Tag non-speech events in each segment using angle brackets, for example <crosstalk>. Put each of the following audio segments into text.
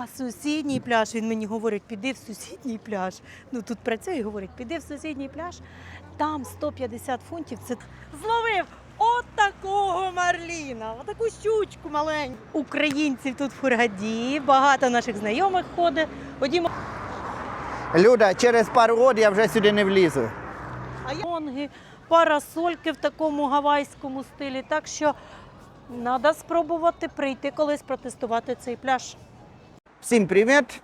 А сусідній пляж, він мені говорить, піди в сусідній пляж. Ну тут працює і говорить, піди в сусідній пляж, там 150 фунтів. Це зловив от такого марліна, отаку щучку маленьку. Українців тут в Хургаді, багато наших знайомих ходить. Ходімо, Люда, через пару років я вже сюди не влізу. а я парасольки в такому гавайському стилі. Так що треба спробувати прийти колись протестувати цей пляж. Всім привіт!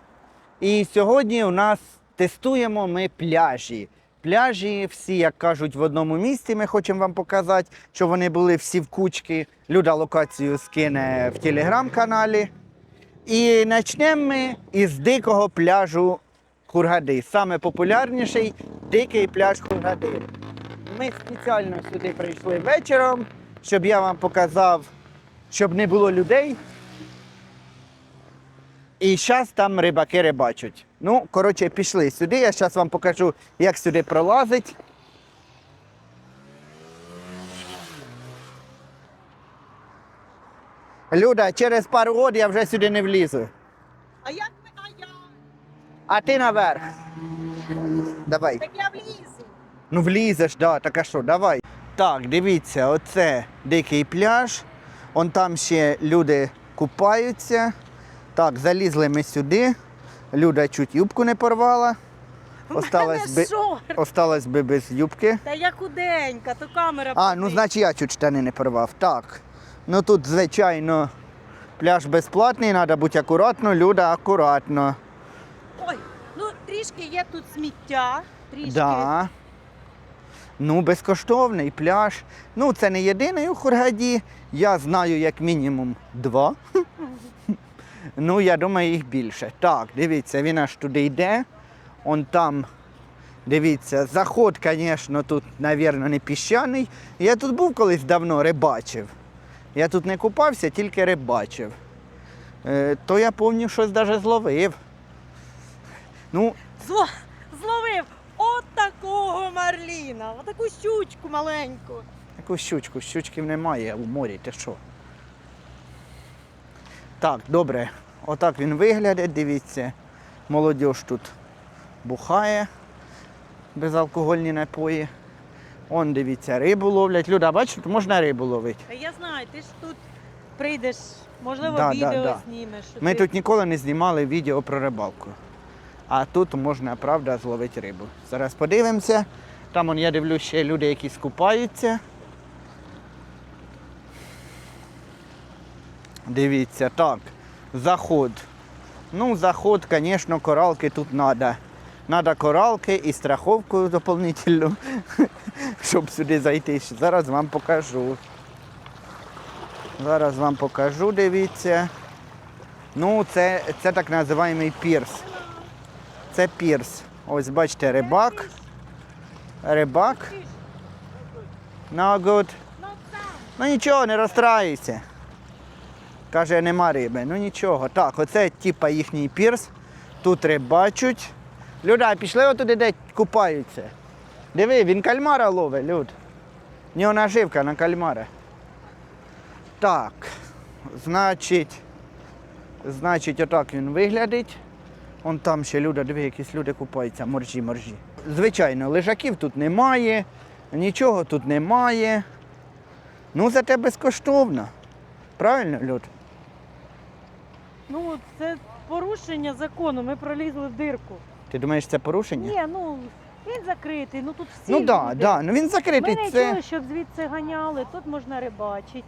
І сьогодні у нас тестуємо ми пляжі. Пляжі всі, як кажуть, в одному місці. Ми хочемо вам показати, що вони були всі в кучки. Люда локацію скине в телеграм-каналі. І почнемо ми із дикого пляжу Хургади. Саме популярніший дикий пляж Хургади. Ми спеціально сюди прийшли вечором, щоб я вам показав, щоб не було людей. І зараз там рибаки рибачать. Ну, коротше, пішли сюди. Я зараз вам покажу, як сюди пролазить. Люда, через пару років я вже сюди не влізу. А як ми, а я? А ти наверх. Давай. Так я влізу. Ну влізеш, да, так а що, давай. Так, дивіться, оце дикий пляж. Он там ще люди купаються. Так, залізли ми сюди. Люда чуть юбку не порвала. Осталась би, осталась би без юбки. Та я худенька, то камера. А, ну значить я чуть штани не порвав. Так. Ну тут, звичайно, пляж безплатний, треба бути акуратно, Люда акуратно. Ой, ну трішки є тут сміття. Трішки. Да. Ну, безкоштовний пляж. Ну, це не єдиний у Хургаді. Я знаю як мінімум два. Ну, я думаю, їх більше. Так, дивіться, він аж туди йде. Он там, дивіться, заход, звісно, тут, мабуть, не піщаний. Я тут був колись давно, рибачив. Я тут не купався, тільки рибачив. Е, то я пам'ятаю, щось навіть зловив. Ну, Зло... Зловив от такого марліна, отаку щучку маленьку. Яку щучку? Щучків немає у морі, ти що? Так, добре. Отак він виглядає, дивіться. Молодіж тут бухає безалкогольні напої. Он, дивіться, рибу ловлять. Люда, бачиш, тут можна рибу ловити. Я знаю, ти ж тут прийдеш, можливо, Да, да, відео да. знімеш. що Ми ти- тут ніколи не знімали відео про рибалку. А тут можна, правда, зловити рибу. Зараз подивимося. Там он, я дивлюсь, ще люди, які скупаються. Дивіться, так, заход. Ну, заход, звісно, коралки тут треба. Треба коралки і страховку доповнительну, щоб <laughs> сюди зайти. Зараз вам покажу. Зараз вам покажу, дивіться. Ну, це, це так називаємий пірс. Це пірс. Ось бачите, рибак. Рибак. No good. Ну нічого, не розстраюйся. Каже, нема риби. Ну нічого. Так, оце типа їхній пірс. Тут рибачуть. Люда, пішли отуди, де купаються. Диви, він кальмара ловить, люд. В нього наживка на кальмара. Так, значить, значить, отак він виглядить. Он там ще люди, диви, якісь люди купаються, моржі, моржі. Звичайно, лежаків тут немає, нічого тут немає. Ну, зате безкоштовно. Правильно, Люд? Ну, це порушення закону, ми пролізли в дирку. Ти думаєш, це порушення? Ні, ну він закритий, ну тут всі. ну так, да, люди. да. ну він Ми закритий. не Це... чули, щоб звідси ганяли, тут можна рибачити.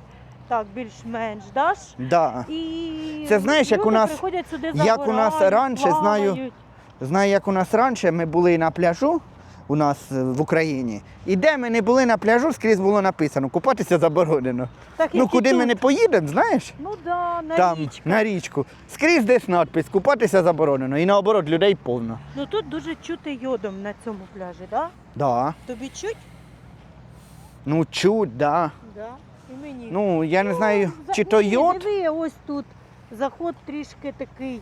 Так, більш-менш, даш? Да. І Це знаєш, як люди у нас- приходять сюди як у нас загорають, раніше, знаю, плавають. Знаю, як у нас раніше ми були на пляжу у нас е, в Україні. І де ми не були на пляжу, скрізь було написано, купатися заборонено. Так, Ну куди ми не поїдемо, знаєш? Ну да, на Там, річку. на річку. Скрізь десь надпис, купатися заборонено. І наоборот, людей повно. Ну тут дуже чути йодом на цьому пляжі, да? Да. Тобі чуть? Ну чуть, да. Да. І мені. Ну, я не знаю, за- чи то ні, йод. Диви, ось тут заход трішки такий.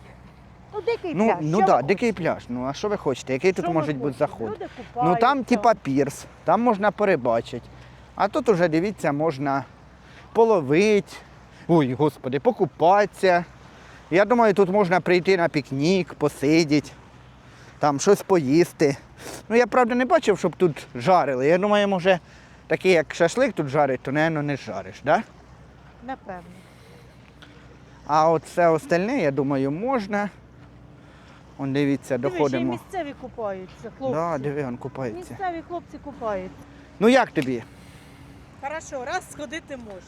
Ну, дикий Ну, пляж. ну що да, ви дикий пляж. Ну а що ви хочете? Який Що тут ви може бути хочете? заход? Люди Ну там купаються. типа пірс, там можна перебачити. А тут уже дивіться, можна половити, ой, господи, покупатися. Я думаю, тут можна прийти на пікнік, посидіти, там щось поїсти. Ну, я правда не бачив, щоб тут жарили. Я думаю, може, такий як шашлик тут жарить, то, напевно, не жариш, да? Напевно. А от все остальне, я думаю, можна. Он дивіться, Диви, ще й доходимо. місцеві купаються, хлопці. Да, диви, він купається. Місцеві хлопці купаються. Ну як тобі? Хорошо, раз сходити можна.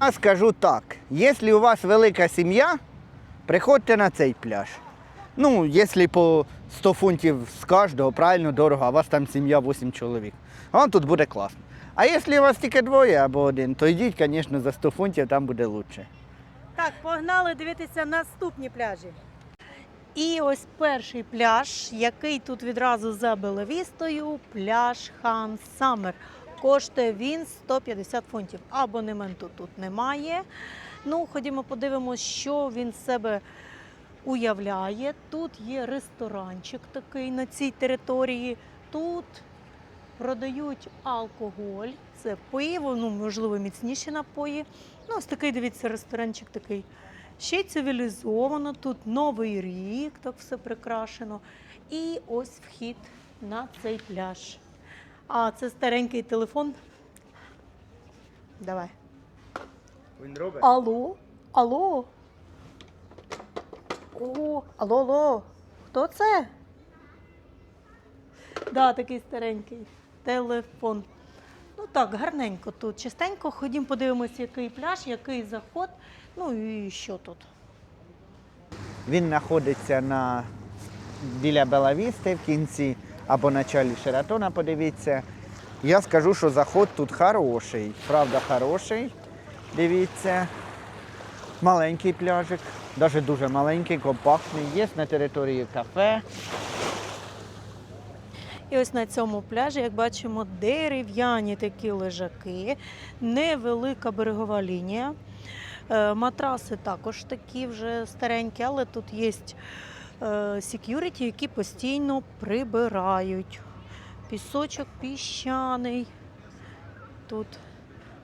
Я скажу так: якщо у вас велика сім'я, приходьте на цей пляж. Ну, якщо по 100 фунтів з кожного, правильно, дорого, а у вас там сім'я 8 чоловік. А тут буде класно. А якщо у вас тільки двоє або один, то йдіть, звісно, за 100 фунтів, там буде краще. Так, погнали дивитися наступні пляжі. І ось перший пляж, який тут відразу за Беловістою, пляж Хан Саммер. Коштує він 150 фунтів. Абонементу тут немає. Ну, ходімо, подивимося, що він себе уявляє. Тут є ресторанчик такий на цій території. Тут продають алкоголь, це пиво, ну, можливо, міцніші напої. Ну, ось такий, дивіться, ресторанчик такий. Ще й цивілізовано, тут Новий рік, так все прикрашено. І ось вхід на цей пляж. А це старенький телефон. Давай. Він робить? Алло? Алло? О, алло, алло. Хто це? Да, такий старенький телефон. Ну так, гарненько тут. Чистенько. Ходім, подивимося, який пляж, який заход. Ну і що тут. Він знаходиться на біля Белавісти в кінці або на чалі Шератона, подивіться. Я скажу, що заход тут хороший, правда, хороший. Дивіться. Маленький пляжик, навіть дуже маленький, компактний. Є на території кафе. І ось на цьому пляжі, як бачимо, дерев'яні такі лежаки, невелика берегова лінія. Е, Матраси також такі вже старенькі, але тут є секюріті, які постійно прибирають. Пісочок піщаний. Тут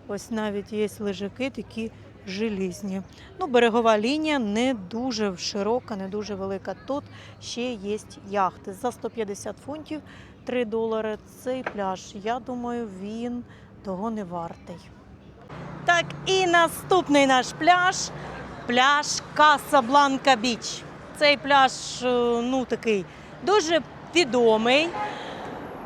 ось навіть є лежаки такі желізні. Ну, берегова лінія не дуже широка, не дуже велика. Тут ще є яхти за 150 фунтів 3 долари. Цей пляж, я думаю, він того не вартий. Так, і наступний наш пляж пляж Касабланка Біч. Цей пляж е, ну, такий дуже відомий.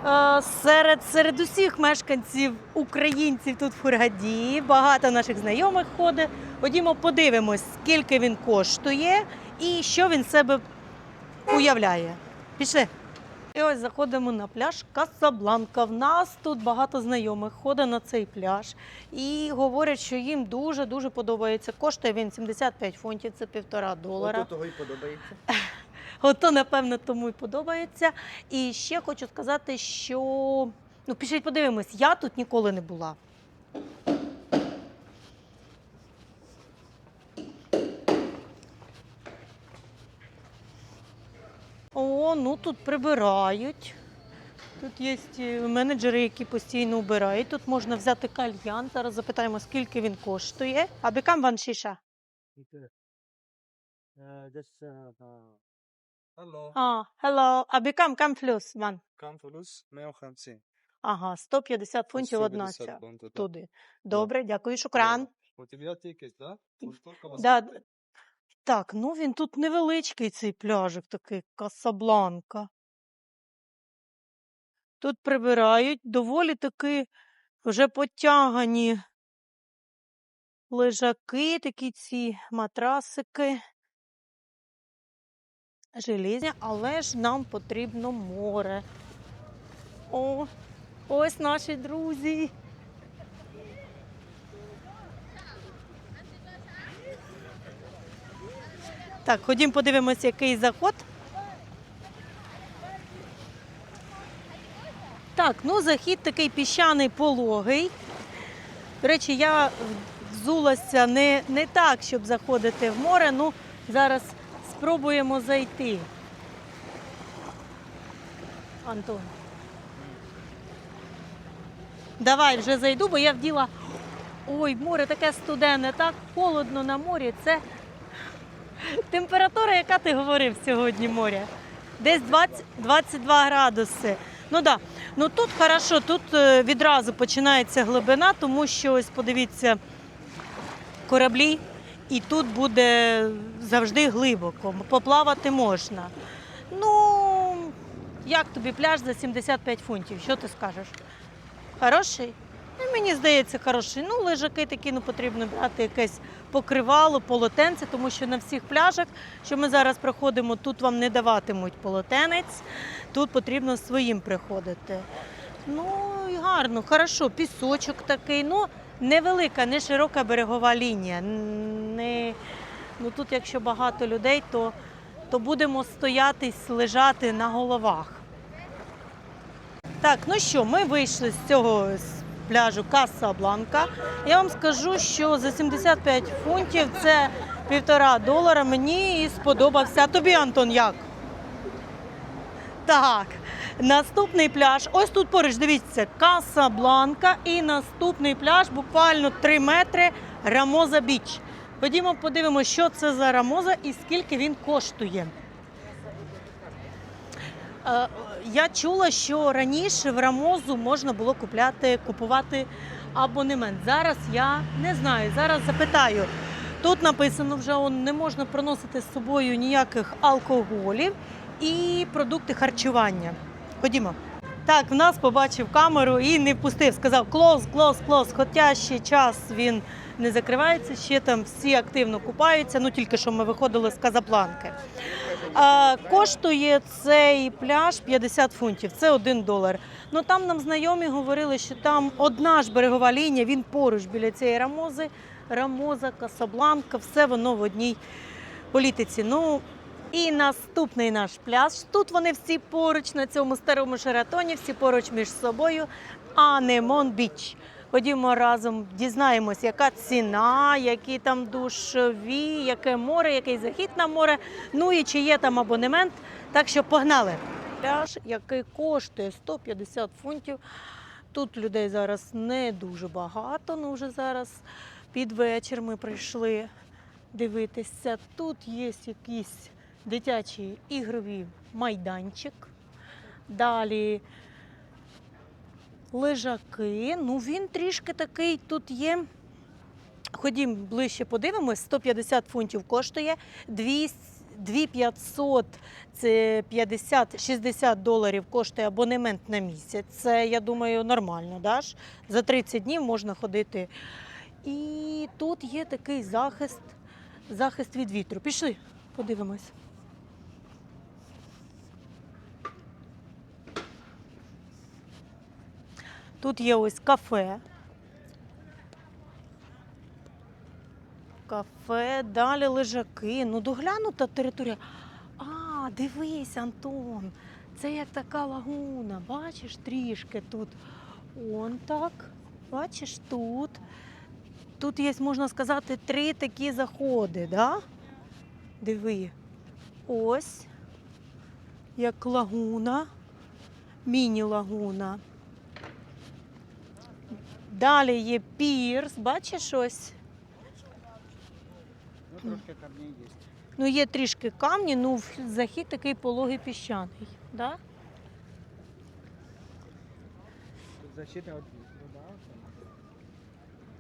Е, Серед, серед усіх мешканців українців тут в Хургаді багато наших знайомих ходить. Ходімо, подивимось, скільки він коштує і що він себе уявляє. Пішли. І ось заходимо на пляж Касабланка. В нас тут багато знайомих ходить на цей пляж і говорять, що їм дуже дуже подобається. Коштує він 75 фунтів, це півтора долара. того і подобається. <laughs> Ото, напевно, тому і подобається. І ще хочу сказати, що ну, пішіть подивимось, я тут ніколи не була. О, ну тут прибирають. Тут є е, менеджери, які постійно убирають. Тут можна взяти кальян. Зараз запитаємо, скільки він коштує. А бікам ван шіша? А, hello. А бікам кам флюс ван? Кам флус 150. Ага, 150 фунтів одна ця туди. Добре, дякую, шукран. У тебе сколько вас Да. Так, ну він тут невеличкий цей пляжик, такий Касабланка. Тут прибирають доволі таки вже потягані лежаки, такі ці матрасики. Желізні, але ж нам потрібно море. О, ось наші друзі. Так, ходім подивимося, який заход. Так, ну захід такий піщаний пологий. До речі, я взулася не, не так, щоб заходити в море. Ну, зараз спробуємо зайти. Антон. Давай вже зайду, бо я вділа. Ой, море таке студенне, так холодно на морі. Це Температура, яка ти говорив сьогодні моря? Десь 20, 22 градуси. Ну да. Ну тут хорошо, тут е, відразу починається глибина, тому що ось подивіться кораблі, і тут буде завжди глибоко. Поплавати можна. Ну, як тобі пляж за 75 фунтів? Що ти скажеш? Хороший? Ну, мені здається, хороший. Ну, лежаки такі, ну потрібно брати якесь покривало, полотенце, тому що на всіх пляжах, що ми зараз проходимо, тут вам не даватимуть полотенець, тут потрібно своїм приходити. Ну, і гарно, хорошо, пісочок такий, ну, невелика, не широка берегова лінія. Не, ну, тут, якщо багато людей, то, то будемо стоятись, лежати на головах. Так, ну що, ми вийшли з цього пляжу Каса Бланка. Я вам скажу, що за 75 фунтів це півтора долара. Мені і сподобався. Тобі, Антон, як? Так, наступний пляж. Ось тут поруч, дивіться, Каса Бланка і наступний пляж, буквально 3 метри Рамоза Біч. Ходімо, подивимося, що це за Рамоза і скільки він коштує. Я чула, що раніше в Рамозу можна було купляти, купувати абонемент. Зараз я не знаю. Зараз запитаю. Тут написано вже он, не можна проносити з собою ніяких алкоголів і продукти харчування. Ходімо. Так, в нас побачив камеру і не пустив. Сказав клоз, клоз, клоз. Хоча ще час він не закривається, ще там всі активно купаються. Ну тільки що ми виходили з Казабланки. Коштує цей пляж 50 фунтів, це 1 долар. Ну там нам знайомі говорили, що там одна ж берегова лінія, він поруч біля цієї рамози, рамоза, Касабланка, все воно в одній політиці. Ну і наступний наш пляж. Тут вони всі поруч на цьому старому шаратоні, всі поруч між собою. Анемон Біч. Ходімо разом, дізнаємось, яка ціна, які там душові, яке море, який захід на море. Ну і чи є там абонемент. Так що погнали. Пляж, який коштує 150 фунтів. Тут людей зараз не дуже багато. Ну вже зараз під вечір ми прийшли дивитися. Тут є якийсь дитячий ігровий майданчик. Далі лежаки. Ну він трішки такий тут є. Ходім ближче подивимось, 150 фунтів коштує, 200 2500 це 50-60 доларів коштує абонемент на місяць. Це, я думаю, нормально. Да? ж? За 30 днів можна ходити. І тут є такий захист, захист від вітру. Пішли, подивимось. Тут є ось кафе. Кафе, далі лежаки. Ну, доглянута територія. А, дивись, Антон. Це як така лагуна. Бачиш трішки тут. Он так. Бачиш тут. Тут є, можна сказати, три такі заходи, да? Диви. Ось. Як лагуна. Міні-лагуна. Далі є пірс, бачиш ось. Ну, трошки камней є. Ну, є трішки камні, ну захід такий пологий піщаний. Да? Защита від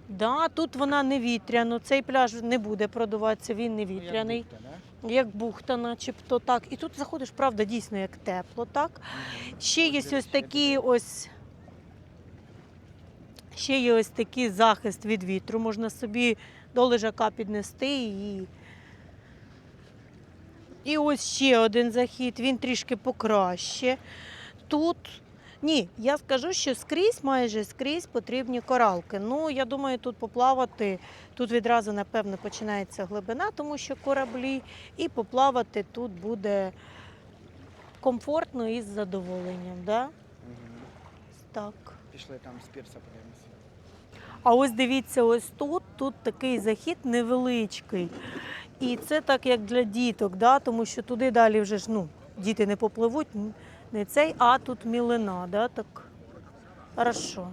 Да, тут вона не вітряна. Цей пляж не буде продуватися, він не вітряний. Як бухта, начебто так. І тут заходиш, правда, дійсно як тепло, так? Ще є ось такі ось. Ще є ось такий захист від вітру. Можна собі до лежака піднести і. І ось ще один захід, він трішки покраще. Тут. Ні, я скажу, що скрізь, майже скрізь потрібні коралки. Ну, я думаю, тут поплавати, тут відразу, напевно, починається глибина, тому що кораблі, і поплавати тут буде комфортно і з задоволенням. Да? Так. Пішли там з пірса подивимося. А ось дивіться, ось тут, тут такий захід невеличкий. І це так як для діток, да? тому що туди далі вже ж ну, діти не попливуть, не цей, а тут мілина, да? так хорошо.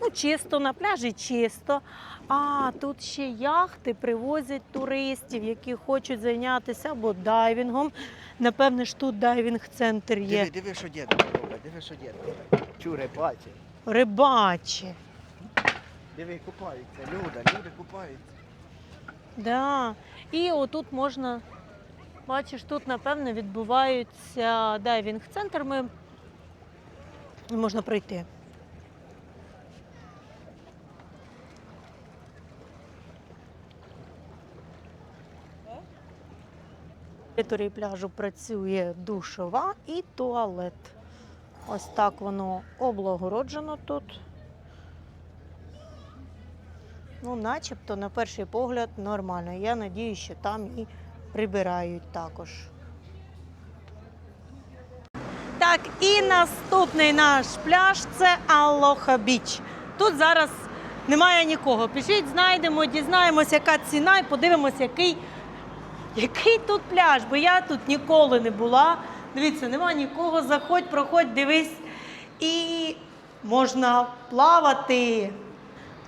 Ну, чисто на пляжі, чисто. А тут ще яхти привозять туристів, які хочуть зайнятися або дайвінгом. Напевне ж тут дайвінг-центр є. Диви, диви, що дід робить, диви, що дід робить. Чуре, бачить. Рибачі. Диви, купаються, люди, люди купаються. Да. І отут можна, бачиш, тут, напевно, відбувається дайвінг-центр. Ми можна пройти. На території пляжу працює душова і туалет. Ось так воно облагороджено тут. Ну, начебто, на перший погляд, нормально. Я надію, що там і прибирають також. Так, і наступний наш пляж це Алоха Біч. Тут зараз немає нікого. Пишіть, знайдемо, дізнаємося, яка ціна, і подивимося, який, який тут пляж. Бо я тут ніколи не була. Дивіться, нема нікого. Заходь, проходь, дивись. І можна плавати.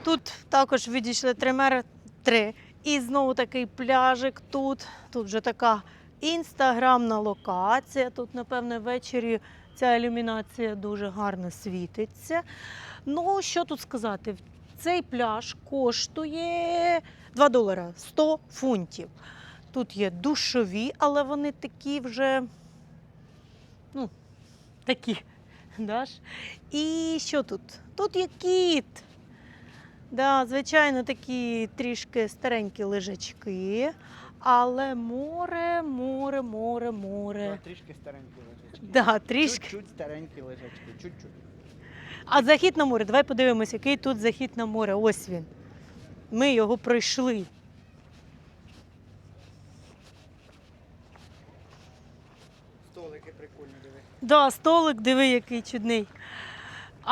Тут також відійшли три метри. І знову такий пляжик тут. Тут вже така інстаграмна локація. Тут, напевне, ввечері ця ілюмінація дуже гарно світиться. Ну, що тут сказати? Цей пляж коштує 2 долара 100 фунтів. Тут є душові, але вони такі вже. Ну, такі. <laughs> Да ж? І що тут? Тут є кіт. Да, звичайно, такі трішки старенькі лежачки, але море, море, море, море. Трішки старенькі лежачки. Да, трішки. Чуть-чуть старенькі лежачки, чуть-чуть. А захід на море, давай подивимось, який тут захід на море. Ось він. Ми його пройшли. Столики прикольні, диви. Да, столик, диви, який чудний.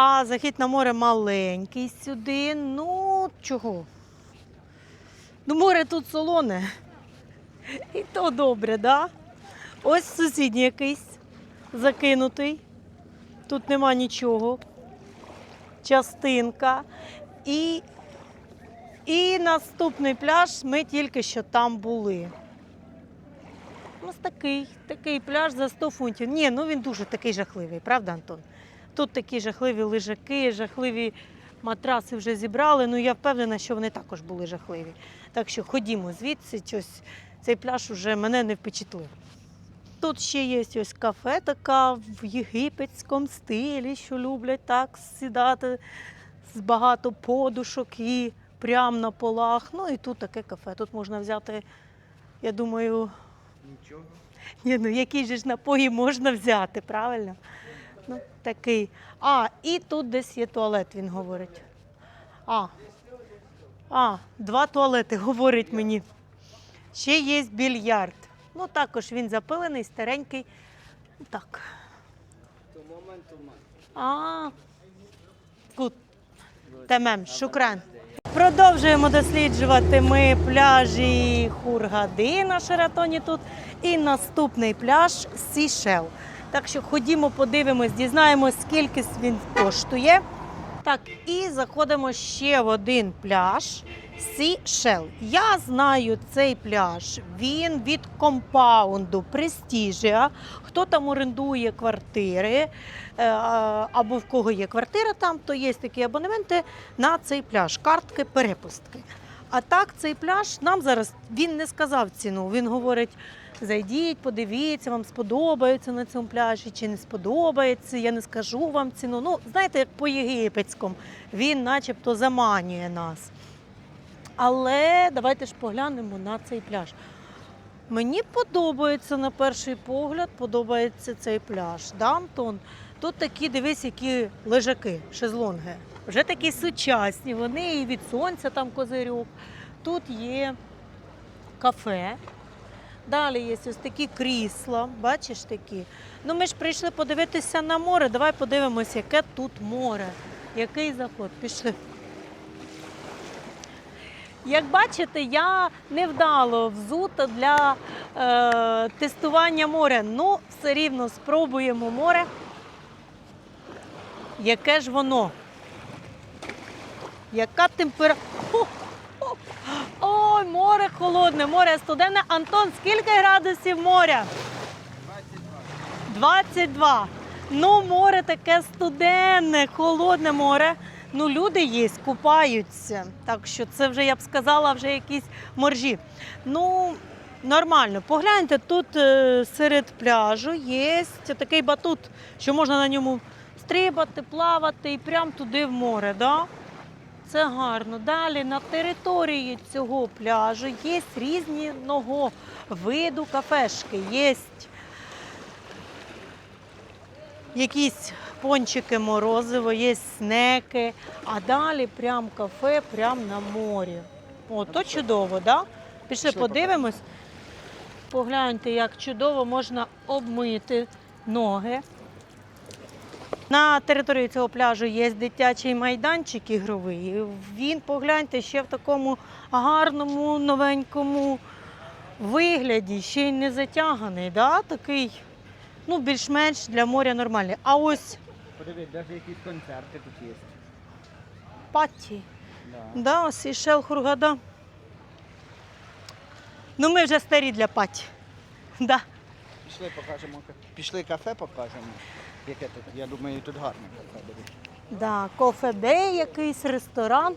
А захід на море маленький сюди. Ну, чого? Ну, море тут солоне. І то добре, да? Ось сусідній якийсь закинутий. Тут нема нічого. Частинка. І, і наступний пляж ми тільки що там були. Ось такий, такий пляж за 100 фунтів. Ні, ну він дуже такий жахливий, правда, Антон? Тут такі жахливі лежаки, жахливі матраси вже зібрали. Ну я впевнена, що вони також були жахливі. Так що ходімо звідси, щось цей пляж уже мене не впечатлив. Тут ще є ось кафе така в єгипетському стилі, що люблять так сідати з багато подушок і прямо на полах. Ну і тут таке кафе. Тут можна взяти, я думаю, Нічого. ні, ну які ж напої можна взяти, правильно? Такий. А, і тут десь є туалет, він говорить. А, а два туалети, <laughs> говорить мені. Ще є більярд. Ну, також він запилений, старенький. Так. А, гуд. Тамем, шукран. Продовжуємо досліджувати ми пляжі Хургади на Шератоні тут. І наступний пляж Сішел. Так що ходімо, подивимось, дізнаємось, скільки він коштує. Так, і заходимо ще в один пляж Сішел. Я знаю цей пляж. Він від компаунду Престіжія. Хто там орендує квартири е, або в кого є квартира там, то є такі абонементи на цей пляж, картки, перепустки. А так, цей пляж нам зараз він не сказав ціну. Він говорить: зайдіть, подивіться, вам сподобається на цьому пляжі чи не сподобається. Я не скажу вам ціну. Ну, знаєте, як по єгипетському, він начебто заманює нас. Але давайте ж поглянемо на цей пляж. Мені подобається на перший погляд, подобається цей пляж. Да, Антон? Тут такі, дивись, які лежаки, шезлонги. Вже такі сучасні, вони і від сонця там козирьок. Тут є кафе. Далі є ось такі крісла, бачиш такі. Ну ми ж прийшли подивитися на море. Давай подивимося, яке тут море. Який заход? Пішли. Як бачите, я невдало взута для е, тестування моря. Ну, все рівно спробуємо море. Яке ж воно? Яка температура? Ой, море холодне, море студенне. Антон, скільки градусів моря? 22. Ну, море таке студенне, холодне море. Ну, люди є, купаються. Так що це вже, я б сказала, вже якісь моржі. Ну, нормально. Погляньте, тут е, серед пляжу є такий батут, що можна на ньому стрибати, плавати і прямо туди в море. Да? Це гарно. Далі на території цього пляжу є різного виду кафешки. Є якісь пончики морозиво, є снеки, а далі прям кафе, прям на морі. О, то чудово, да? Пішли Пішли подивимось. Погляньте, як чудово можна обмити ноги. На території цього пляжу є дитячий майданчик ігровий. Він, погляньте, ще в такому гарному, новенькому вигляді, ще й не затяганий. Да? Такий, ну, більш-менш для моря нормальний. А ось Подивись, навіть якісь концерти тут є. патті. Да. Да, Сейшел Хургада. Ну, ми вже старі для паті. <laughs> Да. Пішли покажемо. Пішли кафе покажемо. Яке тут? Я думаю, тут гарне кафе. дивись. Да, кофе-дей, якийсь ресторан.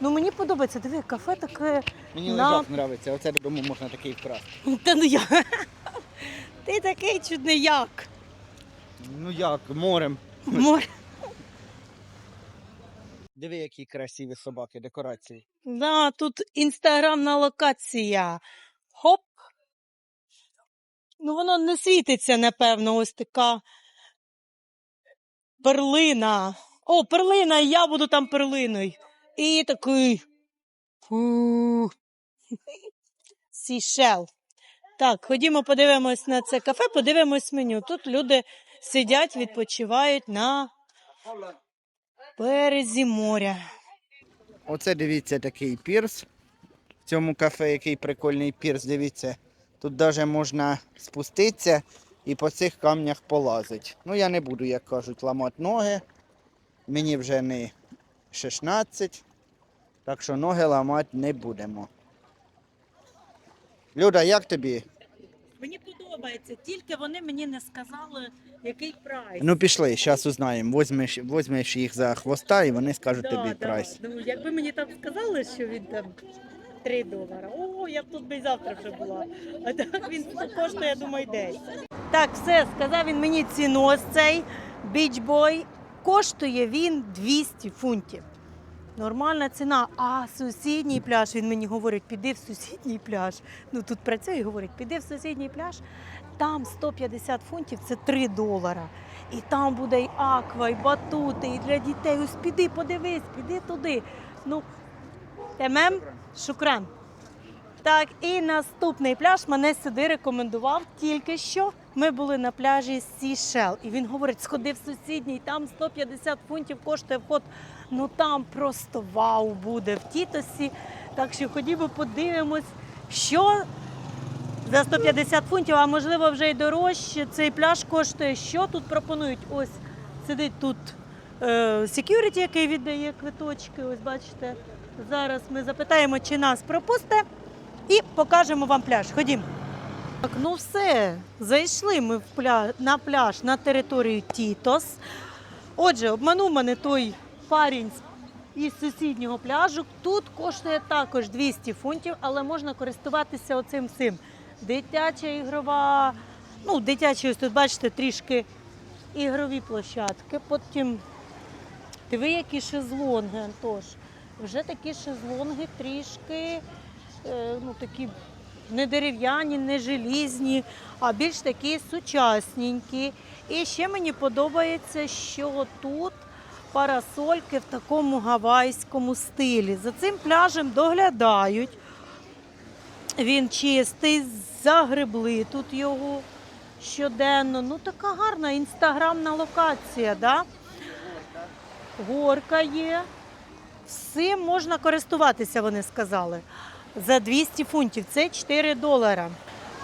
Ну, мені подобається. Диви, кафе таке. Мені На- лежак подобається. Оце додому можна такий вкрасти. Та ну я. <laughs> Ти такий чудний як. Ну як, морем. Море. Диви, які красиві собаки, декорації. Да, тут інстаграмна локація. Хоп. Ну, воно не світиться, напевно, ось така перлина. О, перлина, я буду там перлиною. І такий. Сішел. Так, ходімо, подивимось на це кафе, подивимось меню. Тут люди сидять, відпочивають на березі моря. Оце дивіться такий пірс. В цьому кафе який прикольний пірс, дивіться. Тут навіть можна спуститися і по цих камнях полазити. Ну я не буду, як кажуть, ламати ноги. Мені вже не 16, так що ноги ламати не будемо. Люда, як тобі? Мені подобається, тільки вони мені не сказали, який прайс. Ну пішли, зараз узнаємо. Возьмеш, возьмеш їх за хвоста і вони скажуть тобі прайс. Ну, якби мені там сказали, що він там 3 долара, о, я б тут би завтра вже була. А так він коштує, я думаю, 10. Так, все, сказав він мені ціну ось цей бічбой. Коштує він 200 фунтів. Нормальна ціна. А сусідній пляж, він мені говорить, піди в сусідній пляж. Ну тут працює і говорить, піди в сусідній пляж, там 150 фунтів це 3 долара. І там буде і аква, і батути, і для дітей. Ось піди, подивись, піди туди. Ну, темем, шукран. Так, і наступний пляж мене сюди рекомендував тільки що. Ми були на пляжі Сішел. І він говорить, сходи в сусідній, там 150 фунтів коштує вход. Ну там просто вау буде в Тітосі. Так що ходімо, подивимось, що за 150 фунтів, а можливо вже й дорожче. Цей пляж коштує. Що тут пропонують? Ось сидить тут секюріті, який віддає квиточки. Ось бачите. Зараз ми запитаємо, чи нас пропусте, і покажемо вам пляж. Ходім. Так, ну все, зайшли ми в пля... на пляж на територію Тітос. Отже, обманув мене той парень із сусіднього пляжу. Тут коштує також 200 фунтів, але можна користуватися оцим всім. Дитяча ігрова, ну, дитячі, ось тут бачите, трішки ігрові площадки. Потім диви, які шезлонги, Антош. Вже такі шезлонги трішки, е, ну такі не дерев'яні, не желізні, а більш такі сучасненькі. І ще мені подобається, що тут парасольки в такому гавайському стилі. За цим пляжем доглядають. Він чистий, загребли тут його щоденно. Ну, така гарна інстаграмна локація, да? Горка є. Всім можна користуватися, вони сказали. За 200 фунтів. Це 4 долара.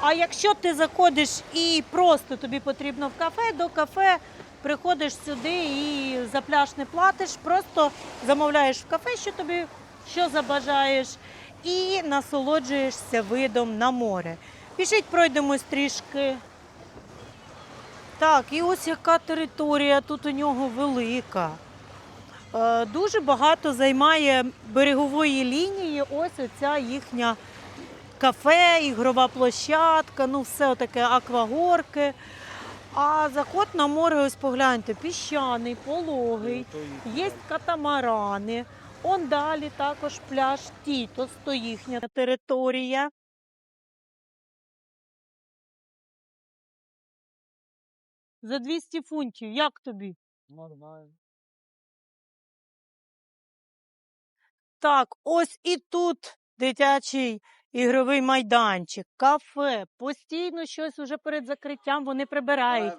А якщо ти заходиш і просто тобі потрібно в кафе, до кафе Приходиш сюди і за пляж не платиш, просто замовляєш в кафе, що тобі що забажаєш, і насолоджуєшся видом на море. Пішіть, пройдемось трішки. Так, і ось яка територія тут у нього велика. Е, Дуже багато займає берегової лінії. Ось оця їхня кафе, ігрова площадка, ну все таке аквагорки. А заход на море, ось погляньте, піщаний, пологий, є катамарани. Он далі також пляж Тітос, то їхня територія. За 200 фунтів, як тобі? Нормально. Так, ось і тут дитячий ігровий майданчик, кафе. Постійно щось уже перед закриттям вони прибирають.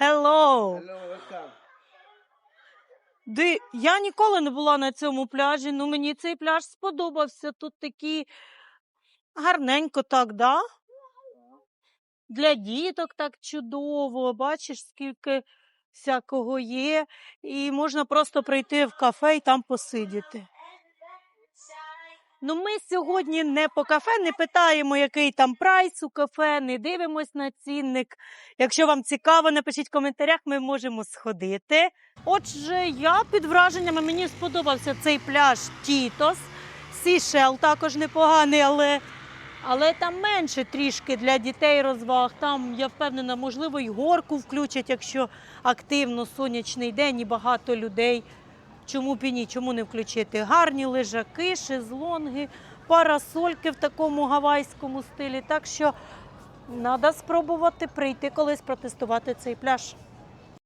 Hello! Ди, я ніколи не була на цьому пляжі, ну мені цей пляж сподобався. Тут такі гарненько так, да? Для діток так чудово. Бачиш, скільки всякого є. І можна просто прийти в кафе і там посидіти. Ну, ми сьогодні не по кафе, не питаємо, який там прайс у кафе, не дивимось на цінник. Якщо вам цікаво, напишіть в коментарях, ми можемо сходити. Отже, я під враженнями мені сподобався цей пляж Тітос. Сішел також непоганий, але, але там менше трішки для дітей розваг. Там, я впевнена, можливо, і горку включать, якщо активно сонячний день і багато людей. Чому б і ні? Чому не включити? Гарні лежаки, шезлонги, парасольки в такому гавайському стилі. Так що треба спробувати прийти колись протестувати цей пляж.